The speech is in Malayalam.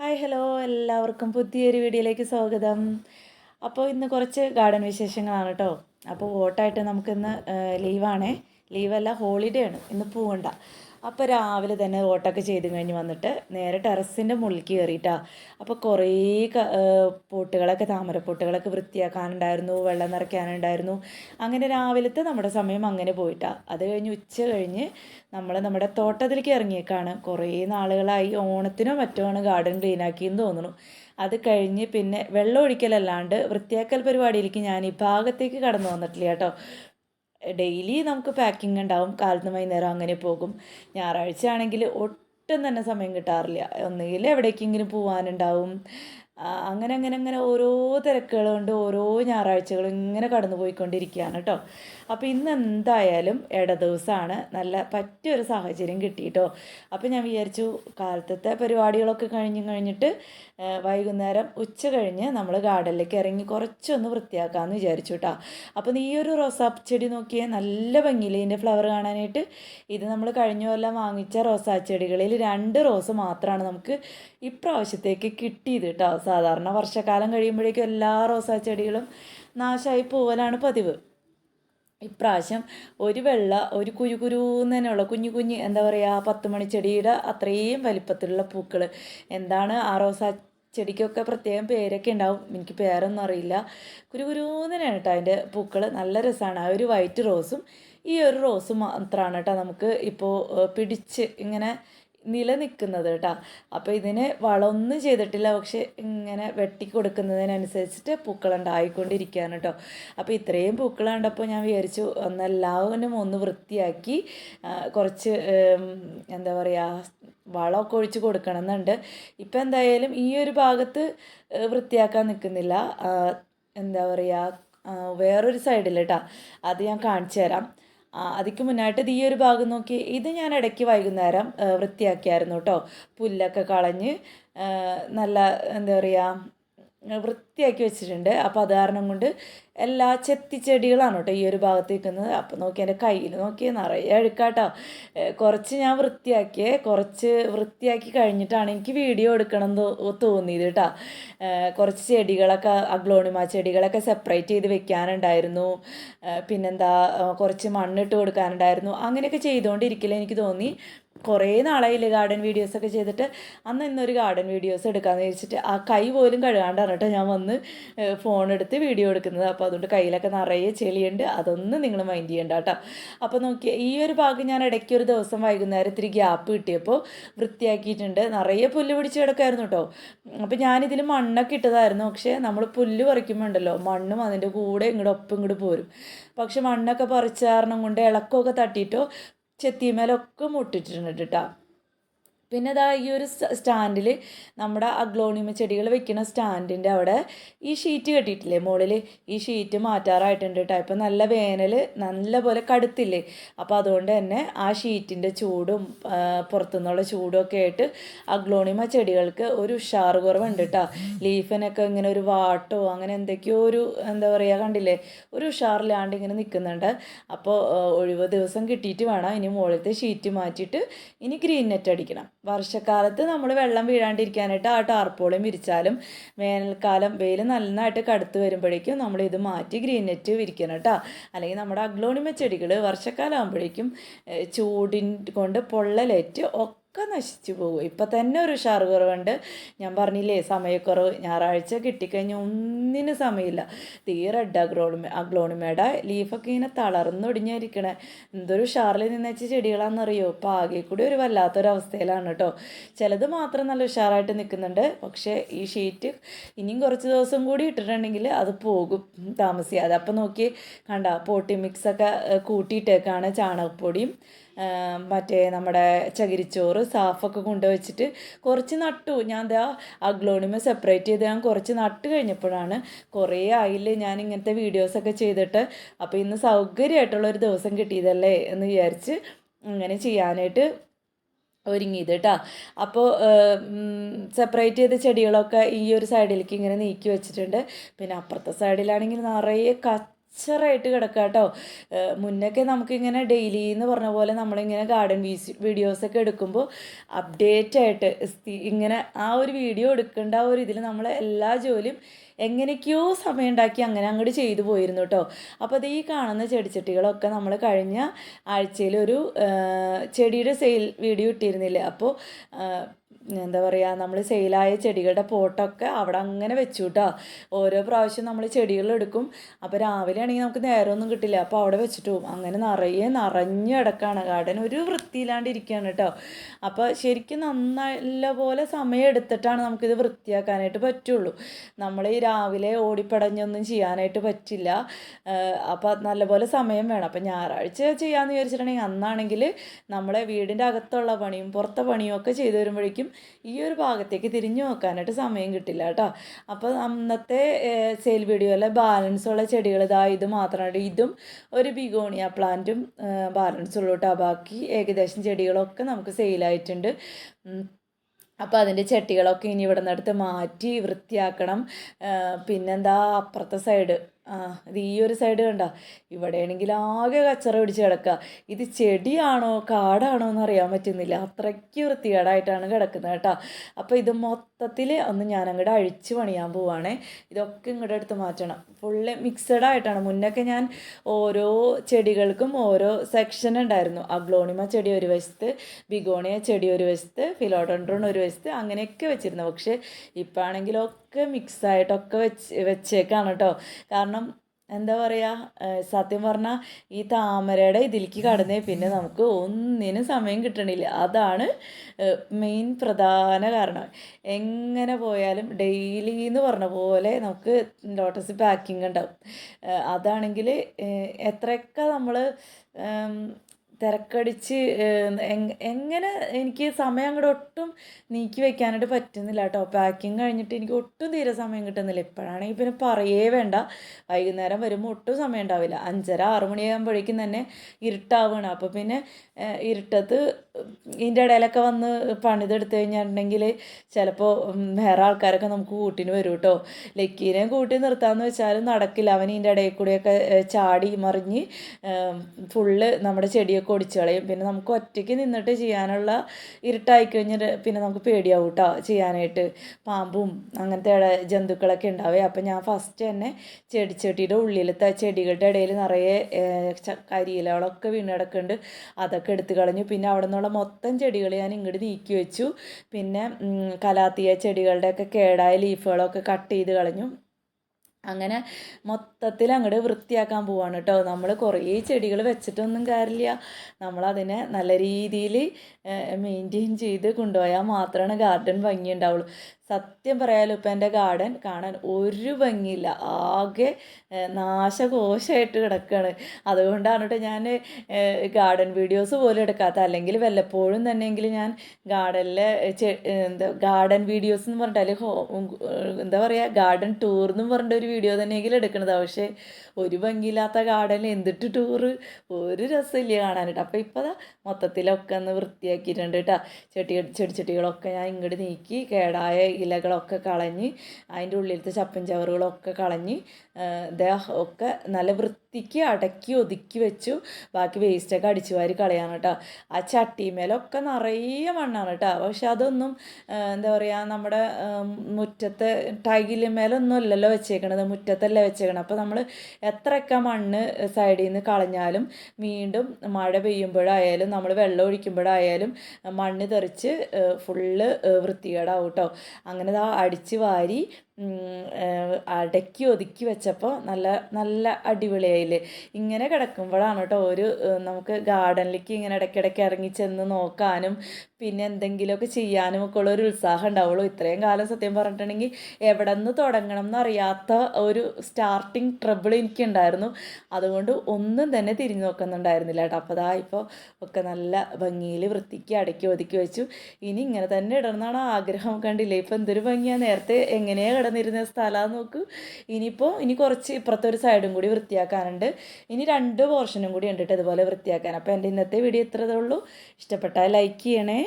ഹായ് ഹലോ എല്ലാവർക്കും പുതിയൊരു വീഡിയോയിലേക്ക് സ്വാഗതം. അപ്പോൾ ഇന്ന് കുറച്ച് ഗാർഡൻ വിശേഷങ്ങളാണ് കേട്ടോ അപ്പോൾ വോട്ടായിട്ട് നമുക്കിന്ന് ലീവാണേ. ലീവല്ല ഹോളിഡേ ആണ്. ഇന്ന് പോകണ്ട അപ്പോൾ രാവിലെ തന്നെ ഓട്ടൊക്കെ ചെയ്ത് കഴിഞ്ഞ് വന്നിട്ട് നേരെ ടെറസിന്റെ മുള്ളിൽ കയറിയിട്ടാ അപ്പോൾ കുറേ പൊട്ടുകളൊക്കെ താമരപ്പൊട്ടുകളൊക്കെ വൃത്തിയാക്കാനുണ്ടായിരുന്നു വെള്ളം നിറയ്ക്കാനുണ്ടായിരുന്നു. അങ്ങനെ രാവിലത്തെ നമ്മുടെ സമയം അങ്ങനെ പോയിട്ടാ. അത് കഴിഞ്ഞ് ഉച്ച കഴിഞ്ഞ് നമ്മൾ നമ്മുടെ തോട്ടത്തിലേക്ക് ഇറങ്ങിയേക്കാണ്. കുറേ നാളുകളായി ഓണത്തിനോ മറ്റോ ആണ് ഗാർഡൻ ക്ലീൻ ആക്കിയെന്ന് തോന്നുന്നു. അത് കഴിഞ്ഞ് പിന്നെ വെള്ളം ഒഴിക്കലല്ലാണ്ട് വൃത്തിയാക്കൽ പരിപാടിയിലേക്ക് ഞാൻ ഈ ഭാഗത്തേക്ക് കടന്നു വന്നിട്ടില്ല കേട്ടോ. ഡെയിലി നമുക്ക് പാക്കിംഗ് ഉണ്ടാവും കാലത്ത് വൈകുന്നേരം അങ്ങനെ പോകും. ഞായറാഴ്ച ആണെങ്കിൽ ഒട്ടും തന്നെ സമയം കിട്ടാറില്ല. ഒന്നുകിൽ എവിടേക്കെങ്കിലും പോകാനുണ്ടാവും ആ, അങ്ങനെ അങ്ങനെ അങ്ങനെ ഓരോ തിരക്കുകൾ കൊണ്ട് ഓരോ ഞായറാഴ്ചകളും ഇങ്ങനെ കടന്നു പോയിക്കൊണ്ടിരിക്കുകയാണ് കേട്ടോ അപ്പോൾ ഇന്ന് എന്തായാലും ഇട ദിവസമാണ് നല്ല പറ്റിയൊരു സാഹചര്യം കിട്ടിയിട്ടോ. അപ്പോൾ ഞാൻ വിചാരിച്ചു കാലത്തത്തെ പരിപാടികളൊക്കെ കഴിഞ്ഞ് കഴിഞ്ഞിട്ട് വൈകുന്നേരം ഉച്ച കഴിഞ്ഞ് നമ്മൾ ഗാർഡനിലേക്ക് ഇറങ്ങി കുറച്ചൊന്ന് വൃത്തിയാക്കാമെന്ന് വിചാരിച്ചു കേട്ടോ അപ്പോൾ ഈ ഒരു റോസാ ചെടി നോക്കിയാൽ നല്ല ഭംഗിയിൽ ഇതിന്റെ ഫ്ലവർ കാണാനായിട്ട്? ഇത് നമ്മൾ കഴിഞ്ഞ കൊല്ലം വാങ്ങിച്ച റോസാ ചെടികളിൽ രണ്ട് റോസ് മാത്രമാണ് നമുക്ക് ഇപ്രാവശ്യത്തേക്ക് കിട്ടിയത് കേട്ടോ സാധാരണ വർഷക്കാലം കഴിയുമ്പോഴേക്കും എല്ലാ റോസാ ചെടികളും നാശമായി പോവലാണ് പതിവ്. ഇപ്രാവശ്യം ഒരു വെള്ള ഒരു കുരു കുരുന്ന് തന്നെയുള്ള. കുഞ്ഞു കുഞ്ഞ് എന്താ പറയുക പത്ത് മണിച്ചെടിയുടെ അത്രയും വലിപ്പത്തിലുള്ള പൂക്കൾ എന്താണ് ആ റോസാ ചെടിക്കൊക്കെ പ്രത്യേകം പേരൊക്കെ ഉണ്ടാവും. എനിക്ക് പേരൊന്നും അറിയില്ല. കുരു തന്നെയാണ് കേട്ടോ അതിന്റെ പൂക്കൾ നല്ല രസമാണ്. ആ ഒരു വൈറ്റ് റോസും ഈ ഒരു റോസ് മാത്രമാണ് കേട്ടോ നമുക്ക് ഇപ്പോൾ പിടിച്ച് ഇങ്ങനെ നിലനിൽക്കുന്നത് കേട്ടോ. അപ്പോൾ ഇതിന് വളമൊന്നും ചെയ്തിട്ടില്ല. പക്ഷെ ഇങ്ങനെ വെട്ടി കൊടുക്കുന്നതിനനുസരിച്ചിട്ട് പൂക്കളുണ്ടായിക്കൊണ്ടിരിക്കുകയാണ് കേട്ടോ. അപ്പോൾ ഇത്രയും പൂക്കൾ കണ്ടപ്പോൾ ഞാൻ വിചാരിച്ചു ഒന്ന് എല്ലാവരും ഒന്ന് വൃത്തിയാക്കി കുറച്ച് എന്താ പറയുക വളമൊക്കെ ഒഴിച്ച് കൊടുക്കണം എന്നുണ്ട് ഇപ്പം എന്തായാലും ഈ ഒരു ഭാഗത്ത് വൃത്തിയാക്കാൻ നിൽക്കുന്നില്ല. എന്താ പറയുക വേറൊരു സൈഡിൽ കേട്ടോ. അത് ഞാൻ കാണിച്ചു തരാം. അതിക്ക് മുന്നായിട്ട് ഈ ഒരു ഭാഗം നോക്കി. ഇത് ഞാൻ ഇടയ്ക്ക് വൈകുന്നേരം വൃത്തിയാക്കിയായിരുന്നു കേട്ടോ പുല്ലൊക്കെ കളഞ്ഞ് നല്ല എന്താ പറയുക വൃത്തിയാക്കി വെച്ചിട്ടുണ്ട്. അപ്പോൾ അത് കാരണം കൊണ്ട് എല്ലാ ചെത്തിച്ചെടികളാണ് കേട്ടോ ഈ ഒരു ഭാഗത്ത് നിൽക്കുന്നത്. അപ്പോൾ നോക്കി എന്റെ കയ്യിൽ നോക്കി നിറയെ അഴുക്കാട്ടോ കുറച്ച് ഞാൻ വൃത്തിയാക്കിയേ കുറച്ച് വൃത്തിയാക്കി കഴിഞ്ഞിട്ടാണ് എനിക്ക് വീഡിയോ എടുക്കണം തോന്നിയത് കേട്ടോ. കുറച്ച് ചെടികളൊക്കെ അഗ്ലോണിമ ചെടികളൊക്കെ സെപ്പറേറ്റ് ചെയ്ത് വെക്കാനുണ്ടായിരുന്നു. പിന്നെന്താ കുറച്ച് മണ്ണിട്ട് കൊടുക്കാനുണ്ടായിരുന്നു. അങ്ങനെയൊക്കെ ചെയ്തുകൊണ്ടിരിക്കില്ല എനിക്ക് തോന്നി. കുറേ നാളായില്ലേ ഗാർഡൻ വീഡിയോസൊക്കെ ചെയ്തിട്ട്. അന്ന് ഇന്നൊരു ഗാർഡൻ വീഡിയോസ് എടുക്കാമെന്ന് വിചാരിച്ചിട്ട് ആ കൈ പോലും കഴുകാണ്ടാണ് കേട്ടോ ഞാൻ വന്ന് ഫോൺ എടുത്ത് വീഡിയോ എടുക്കുന്നത്. അപ്പോൾ അതുകൊണ്ട് കയ്യിലൊക്കെ നിറയെ ചെളിയുണ്ട്. അതൊന്നും നിങ്ങൾ മൈൻഡ് ചെയ്യേണ്ട കേട്ടോ അപ്പോൾ നോക്കി ഈ ഒരു ഭാഗം ഞാൻ ഇടയ്ക്ക് ഒരു ദിവസം വൈകുന്നേരം ഇത്തിരി ഗ്യാപ്പ് കിട്ടിയപ്പോൾ വൃത്തിയാക്കിയിട്ടുണ്ട്. നിറയെ പുല്ല് പിടിച്ച് കിടക്കായിരുന്നു കേട്ടോ അപ്പോൾ ഞാനിതിൽ മണ്ണൊക്കെ ഇട്ടതായിരുന്നു. പക്ഷേ നമ്മൾ പുല്ല് പറിക്കുമ്പോൾ ഉണ്ടല്ലോ മണ്ണും അതിന്റെ കൂടെ ഇങ്ങോട്ട് ഒപ്പം ഇങ്ങോട്ട് പോരും. പക്ഷെ മണ്ണൊക്കെ പറിച്ച കാരണം കൊണ്ട് ഇളക്കമൊക്കെ തട്ടിയിട്ടോ ചെത്തിമേലൊക്കെ മുട്ടിട്ടുണ്ട് കേട്ടോ പിന്നെ ഇതാ ഈ ഒരു സ്റ്റാൻഡിൽ നമ്മുടെ അഗ്ലോണിമ ചെടികൾ വെക്കുന്ന സ്റ്റാൻഡിന്റെ അവിടെ ഈ ഷീറ്റ് കെട്ടിയിട്ടില്ലേ മുകളിൽ ഈ ഷീറ്റ് മാറ്റാറായിട്ടുണ്ട് കേട്ടോ ഇപ്പം നല്ല വേനൽ നല്ല പോലെ കടുത്തില്ലേ? അപ്പോൾ അതുകൊണ്ട് തന്നെ ആ ഷീറ്റിന്റെ ചൂടും പുറത്തുനിന്നുള്ള ചൂടും ഒക്കെ ആയിട്ട് അഗ്ലോണിമ ചെടികൾക്ക് ഒരു ഉഷാറ് കുറവുണ്ട് കേട്ടോ ലീഫിനൊക്കെ ഇങ്ങനെ ഒരു വാട്ടോ അങ്ങനെ എന്തൊക്കെയോ ഒരു എന്താ പറയുക കണ്ടില്ലേ? ഒരു ഉഷാറില്ലാണ്ട് ഇങ്ങനെ നിൽക്കുന്നുണ്ട് അപ്പോൾ ഒഴിവ് ദിവസം കിട്ടിയിട്ട് വേണം ഇനി മുകളിലത്തെ ഷീറ്റ് മാറ്റിയിട്ട് ഇനി ഗ്രീൻ നെറ്റ് അടിക്കണം. വർഷക്കാലത്ത് നമ്മൾ വെള്ളം വീഴാണ്ടിരിക്കാനായിട്ട് ആ ടാർപ്പോളി വിരിച്ചാലും വേനൽക്കാലം വെയിൽ നന്നായിട്ട് കടുത്ത് വരുമ്പോഴേക്കും നമ്മൾ ഇത് മാറ്റി ഗ്രീൻ നെറ്റ് വിരിക്കണം കേട്ടോ. അല്ലെങ്കിൽ നമ്മുടെ അഗ്ലോണിമ ചെടികൾ വർഷക്കാലം ആകുമ്പോഴേക്കും ചൂടിൻ കൊണ്ട് പൊള്ളലേറ്റ് ഒക്കെ നശിച്ചു പോകും ഇപ്പം തന്നെ ഒരു ഉഷാർ കുറവുണ്ട്. ഞാൻ പറഞ്ഞില്ലേ സമയക്കുറവ്. ഞായറാഴ്ച കിട്ടിക്കഴിഞ്ഞാൽ ഒന്നിനും സമയമില്ല. തീരെ റെഡ് അഗ്ലോണിമ അഗ്ലോണിമയുടെ ലീഫൊക്കെ ഇങ്ങനെ തളർന്നൊടിഞ്ഞിരിക്കണേ എന്തൊരു ഉഷാറിൽ വെച്ച ചെടികളാണെന്നറിയോ? ഇപ്പം ആകെ കൂടി ഒരു വല്ലാത്തൊരവസ്ഥയിലാണ് കേട്ടോ ചിലത് മാത്രം നല്ല ഉഷാറായിട്ട് നിൽക്കുന്നുണ്ട് പക്ഷേ ഈ ഷീറ്റ് ഇനിയും കുറച്ച് ദിവസം കൂടി ഇട്ടിട്ടുണ്ടെങ്കിൽ അത് പോകും. താമസിയാതെ. അപ്പം നോക്കി കണ്ട പോട്ടി മിക്സൊക്കെ കൂട്ടിയിട്ടേക്കാണ് ചാണകപ്പൊടിയും മറ്റേ നമ്മുടെ ചകിരിച്ചോറ് സാഫൊക്കെ കൊണ്ടുവച്ചിട്ട് കുറച്ച് നട്ടു. ഞാൻ ദാ അഗ്ലോണിമ സെപ്പറേറ്റ് ചെയ്ത് ഞാൻ കുറച്ച് നട്ട് കഴിഞ്ഞപ്പോഴാണ് കുറേ ആയില്ലേ ഞാൻ ഇങ്ങനത്തെ വീഡിയോസൊക്കെ ചെയ്തിട്ട്. അപ്പോൾ ഇന്ന് സൗകര്യമായിട്ടുള്ളൊരു ദിവസം കിട്ടിയതല്ലേ എന്ന് വിചാരിച്ച് അങ്ങനെ ചെയ്യാനായിട്ട് ഒരുങ്ങിയത് കേട്ടോ അപ്പോൾ സെപ്പറേറ്റ് ചെയ്ത ചെടികളൊക്കെ ഈ ഒരു സൈഡിലേക്ക് ഇങ്ങനെ നീക്കി വെച്ചിട്ടുണ്ട്. പിന്നെ അപ്പുറത്തെ സൈഡിലാണെങ്കിൽ നിറയെ കച്ച കച്ചറായിട്ട് കിടക്കുക കേട്ടോ. മുന്നൊക്കെ നമുക്കിങ്ങനെ ഡെയിലി എന്ന് പറഞ്ഞ പോലെ നമ്മളിങ്ങനെ ഗാർഡൻ വീസ് വീഡിയോസൊക്കെ എടുക്കുമ്പോൾ അപ്ഡേറ്റ് ആയിട്ട് ഇങ്ങനെ ആ ഒരു വീഡിയോ എടുക്കേണ്ട ആ ഒരു ഇതിൽ നമ്മൾ എല്ലാ ജോലിയും എങ്ങനെയൊക്കെയോ സമയം ഉണ്ടാക്കി അങ്ങനെ അങ്ങോട്ട് ചെയ്തു പോയിരുന്നു കേട്ടോ. അപ്പോൾ അത് ഈ കാണുന്ന ചെടിച്ചട്ടികളൊക്കെ നമ്മൾ കഴിഞ്ഞ ആഴ്ചയിൽ ഒരു ചെടിയുടെ സെയിൽ വീഡിയോ ഇട്ടിരുന്നില്ലേ? അപ്പോൾ എന്താ പറയുക നമ്മൾ സെയിലായ ചെടികളുടെ പോട്ടൊക്കെ അവിടെ അങ്ങനെ വെച്ചു കേട്ടോ ഓരോ പ്രാവശ്യം നമ്മൾ ചെടികൾ എടുക്കും അപ്പോൾ രാവിലെ ആണെങ്കിൽ നമുക്ക് നേരമൊന്നും കിട്ടില്ല. അപ്പോൾ അവിടെ വെച്ചിട്ട് പോകും അങ്ങനെ നിറയെ നിറഞ്ഞു കിടക്കാണ്. ഗാർഡൻ ഒരു വൃത്തിയില്ലാണ്ട് ഇരിക്കുകയാണ് കേട്ടോ അപ്പോൾ ശരിക്കും നന്ന പോലെ സമയം എടുത്തിട്ടാണ് നമുക്കിത് വൃത്തിയാക്കാനായിട്ട് പറ്റുള്ളൂ. നമ്മൾ ഈ രാവിലെ ഓടിപ്പടഞ്ഞൊന്നും ചെയ്യാനായിട്ട് പറ്റില്ല. അപ്പോൾ നല്ലപോലെ സമയം വേണം. അപ്പോൾ ഞായറാഴ്ച ചെയ്യാമെന്ന് വിചാരിച്ചിട്ടുണ്ടെങ്കിൽ അന്നാണെങ്കിൽ നമ്മളെ വീടിന്റെ അകത്തുള്ള പണിയും പുറത്തെ പണിയും ഒക്കെ ചെയ്തു വരുമ്പോഴേക്കും ഈ ഒരു ഭാഗത്തേക്ക് തിരിഞ്ഞു നോക്കാനായിട്ട് സമയം കിട്ടില്ല കേട്ടോ. അപ്പോൾ അന്നത്തെ സെയിൽ വീഡിയോയിലെ ബാലൻസ് ഉള്ള ചെടികൾ ഇതാ ഇത് മാത്രമാണ് ഇതും ഒരു ബിഗോണിയ പ്ലാന്റും ബാലൻസ് ഉള്ളൂ കേട്ടോ. ബാക്കി ഏകദേശം ചെടികളൊക്കെ നമുക്ക് സെയിലായിട്ടുണ്ട്. അപ്പോൾ അതിന്റെ ചട്ടികളൊക്കെ ഇനി ഇവിടെ നിന്നെടുത്ത് മാറ്റി വൃത്തിയാക്കണം. പിന്നെന്താ അപ്പുറത്തെ സൈഡ് ആ ഇത് ഈ ഒരു സൈഡ് കണ്ട. ഇവിടെയാണെങ്കിൽ ആകെ കച്ചറ പിടിച്ച് കിടക്കുക ഇത് ചെടിയാണോ കാടാണോ എന്ന് അറിയാൻ പറ്റുന്നില്ല. അത്രയ്ക്ക് വൃത്തികേടായിട്ടാണ് കിടക്കുന്നത് കേട്ടോ. അപ്പോൾ ഇത് മൊത്തത്തിൽ ഒന്ന് ഞാൻ അഴിച്ച് പണിയാൻ പോവാണേ. ഇതൊക്കെ ഇങ്ങോട്ട് എടുത്ത് മാറ്റണം. ഫുള്ള് മിക്സഡ് ആയിട്ടാണ്. മുന്നൊക്കെ ഞാൻ ഓരോ ചെടികൾക്കും ഓരോ സെക്ഷൻ ഉണ്ടായിരുന്നു. അഗ്ലോണിമ ചെടി ഒരു വശത്ത് ബിഗോണിയ ചെടി ഒരു വശത്ത് ഫിലോഡൻഡ്രോൺ ഒരു വശത്ത് അങ്ങനെയൊക്കെ വെച്ചിരുന്നു. പക്ഷേ ഇപ്പം ആണെങ്കിലൊക്കെ മിക്സായിട്ടൊക്കെ വെച്ച് വെച്ചേക്കാണ് കേട്ടോ കാരണം എന്താ പറയുക സത്യം പറഞ്ഞാൽ ഈ താമരയുടെ ഇതിലേക്ക് കടന്നേ പിന്നെ നമുക്ക് ഒന്നിനും സമയം കിട്ടണില്ല. അതാണ് മെയിൻ പ്രധാന കാരണം. എങ്ങനെ പോയാലും ഡെയിലി എന്ന് പറഞ്ഞ പോലെ നമുക്ക് ലോട്ടസ് പാക്കിംഗ് ഉണ്ടാവും. അതാണെങ്കിൽ എത്രയൊക്കെ നമ്മൾ തിരക്കടിച്ച് എങ്ങനെ എനിക്ക് സമയം അങ്ങോട്ട് ഒട്ടും നീക്കി വെക്കാനായിട്ട് പറ്റുന്നില്ല കേട്ടോ. പാക്കിങ് കഴിഞ്ഞിട്ട് എനിക്ക് ഒട്ടും തീരെ സമയം കിട്ടുന്നില്ല. ഇപ്പോഴാണെങ്കിൽ പിന്നെ പറയേ വേണ്ട. വൈകുന്നേരം വരുമ്പോൾ ഒട്ടും സമയം ഉണ്ടാവില്ല. അഞ്ചര ആറു മണിയാകുമ്പോഴേക്കും തന്നെ ഇരുട്ടാവുകയാണ് അപ്പോൾ പിന്നെ ഇരുട്ടത്ത് ഇതിന്റെ ഇടയിലൊക്കെ വന്ന് പണിതെടുത്ത് കഴിഞ്ഞിട്ടുണ്ടെങ്കിൽ ചിലപ്പോൾ വേറെ ആൾക്കാരൊക്കെ നമുക്ക് കൂട്ടിന് വരും കേട്ടോ. ലക്കീനെ കൂട്ടി നിർത്താമെന്ന് വെച്ചാലും നടക്കില്ല. അവൻ ഇതിന്റെ ഇടയിൽ കൂടെയൊക്കെ ചാടി മറിഞ്ഞ് ഫുള്ള് നമ്മുടെ ചെടിയൊക്കെ ഒടിച്ച് കളയും പിന്നെ നമുക്ക് ഒറ്റയ്ക്ക് നിന്നിട്ട് ചെയ്യാനുള്ള ഇരുട്ടായി കഴിഞ്ഞിട്ട് പിന്നെ നമുക്ക് പേടിയാവും കേട്ടോ ചെയ്യാനായിട്ട്. പാമ്പും അങ്ങനത്തെ ജന്തുക്കളൊക്കെ ഉണ്ടാവേ. അപ്പം ഞാൻ ഫസ്റ്റ് തന്നെ ചെടി ചെടിച്ചട്ടിയുടെ ഉള്ളിലത്തെ ചെടികളുടെ ഇടയിൽ നിറയെ കരിയിലകളൊക്കെ വീണ് കിടക്കുന്നുണ്ട്. അതൊക്കെ എടുത്ത് കളഞ്ഞു. പിന്നെ അവിടെ നിന്നുള്ള മൊത്തം ചെടികൾ ഞാൻ ഇങ്ങോട്ട് നീക്കി വെച്ചു. പിന്നെ കലാത്തിയ ചെടികളുടെയൊക്കെ കേടായ ലീഫുകളൊക്കെ കട്ട് ചെയ്ത് കളഞ്ഞു. അങ്ങനെ മൊത്തത്തിൽ അങ്ങോട്ട് വൃത്തിയാക്കാൻ പോവാണ് കേട്ടോ നമ്മൾ കുറേ ചെടികൾ വെച്ചിട്ടൊന്നും കാര്യമില്ല നമ്മളതിനെ നല്ല രീതിയിൽ മെയിന്റെയിൻ ചെയ്ത് കൊണ്ടുപോയാൽ മാത്രമാണ് ഗാർഡൻ ഭംഗി ഉണ്ടാവുള്ളൂ. സത്യം പറയാലോ ഇപ്പം എന്റെ ഗാർഡൻ കാണാൻ ഒരു ഭംഗിയില്ല. ആകെ നാശകോശമായിട്ട് കിടക്കുകയാണ് അതുകൊണ്ടാണ് കേട്ടോ ഞാൻ ഗാർഡൻ വീഡിയോസ് പോലും എടുക്കാത്ത അല്ലെങ്കിൽ വല്ലപ്പോഴും തന്നെയെങ്കിലും ഞാൻ ഗാർഡനിലെ എന്താ ഗാർഡൻ വീഡിയോസ് എന്ന് പറഞ്ഞിട്ട് അല്ലെങ്കിൽ എന്താ പറയുക ഗാർഡൻ ടൂർ എന്നും പറഞ്ഞിട്ട് ഒരു വീഡിയോ തന്നെയെങ്കിലും എടുക്കണത്. പക്ഷേ ഒരു ഭംഗിയില്ലാത്ത ഗാർഡനിൽ എന്തിട്ട് ടൂറ്? ഒരു രസമില്ല കാണാനായിട്ട്. അപ്പോൾ ഇപ്പോൾ മൊത്തത്തിലൊക്കെ ഒന്ന് വൃത്തിയാക്കിയിട്ടുണ്ട് കേട്ടോ ചെടി ചെടിച്ചെട്ടികളൊക്കെ ഞാൻ ഇങ്ങോട്ട് നീക്കി കേടായ ഇലകളൊക്കെ കളഞ്ഞ് അതിന്റെ ഉള്ളിലത്തെ ചപ്പൻ ചവറുകളൊക്കെ കളഞ്ഞ് ഒക്കെ നല്ല വൃത്തിക്ക് അടക്കി ഒതുക്കി വെച്ചു. ബാക്കി വേസ്റ്റൊക്കെ അടിച്ചു വാരി കളയാണ് കേട്ടോ ആ ചട്ടിമേലൊക്കെ നിറയെ മണ്ണാണ് കേട്ടോ പക്ഷെ അതൊന്നും എന്താ പറയുക നമ്മുടെ മുറ്റത്തെ ടൈലിമേലൊന്നും അല്ലല്ലോ വെച്ചേക്കണത്. മുറ്റത്തല്ല വെച്ചേക്കണത്. അപ്പോൾ നമ്മൾ എത്രയൊക്കെ മണ്ണ് സൈഡിൽ നിന്ന് കളഞ്ഞാലും വീണ്ടും മഴ പെയ്യുമ്പോഴായാലും നമ്മൾ വെള്ളം ഒഴിക്കുമ്പോഴായാലും മണ്ണ് തെറിച്ച് ഫുള്ള് വൃത്തികേടാവും കേട്ടോ അങ്ങനെ അടിച്ച് വാരി അടക്കി ഒതുക്കി വെച്ചപ്പോൾ നല്ല നല്ല അടിപൊളിയായില്ലേ ഇങ്ങനെ കിടക്കുമ്പോഴാണ് കേട്ടോ ഒരു നമുക്ക് ഗാർഡനിലേക്ക് ഇങ്ങനെ ഇടയ്ക്കിടയ്ക്ക് ഇറങ്ങി ചെന്ന് നോക്കാനും പിന്നെ എന്തെങ്കിലുമൊക്കെ ചെയ്യാനും ഒക്കെ ഉള്ള ഒരു ഉത്സാഹം ഉണ്ടാവുള്ളൂ. ഇത്രയും കാലം സത്യം പറഞ്ഞിട്ടുണ്ടെങ്കിൽ എവിടെ നിന്ന് തുടങ്ങണം എന്നറിയാത്ത ഒരു സ്റ്റാർട്ടിങ് ട്രബിൾ എനിക്കുണ്ടായിരുന്നു. അതുകൊണ്ട് ഒന്നും തന്നെ തിരിഞ്ഞു നോക്കുന്നുണ്ടായിരുന്നില്ല കേട്ടോ. അപ്പോൾ അതാ ഇപ്പോൾ ഒക്കെ നല്ല ഭംഗിയിൽ വൃത്തിക്ക് അടക്കി ഒതുക്കി വെച്ചു. ഇനി ഇങ്ങനെ തന്നെ ഇടണമെന്നാണ് ആഗ്രഹം. കണ്ടില്ലേ? ഇപ്പോൾ എന്തൊരു ഭംഗിയാണ് നേരത്തെ എങ്ങനെയാണ് കിടന്നിരുന്ന സ്ഥലം നോക്ക്. ഇനിയിപ്പോൾ ഇനി കുറച്ച് ഇപ്പുറത്തെ ഒരു സൈഡും കൂടി വൃത്തിയാക്കാനുണ്ട്. ഇനി രണ്ട് പോർഷനും കൂടി ഉണ്ട് ഇതുപോലെ വൃത്തിയാക്കാൻ. അപ്പോൾ എന്റെ ഇന്നത്തെ വീഡിയോ ഇത്രതേ ഉള്ളൂ. ഇഷ്ടപ്പെട്ടാൽ ലൈക്ക് ചെയ്യണേ.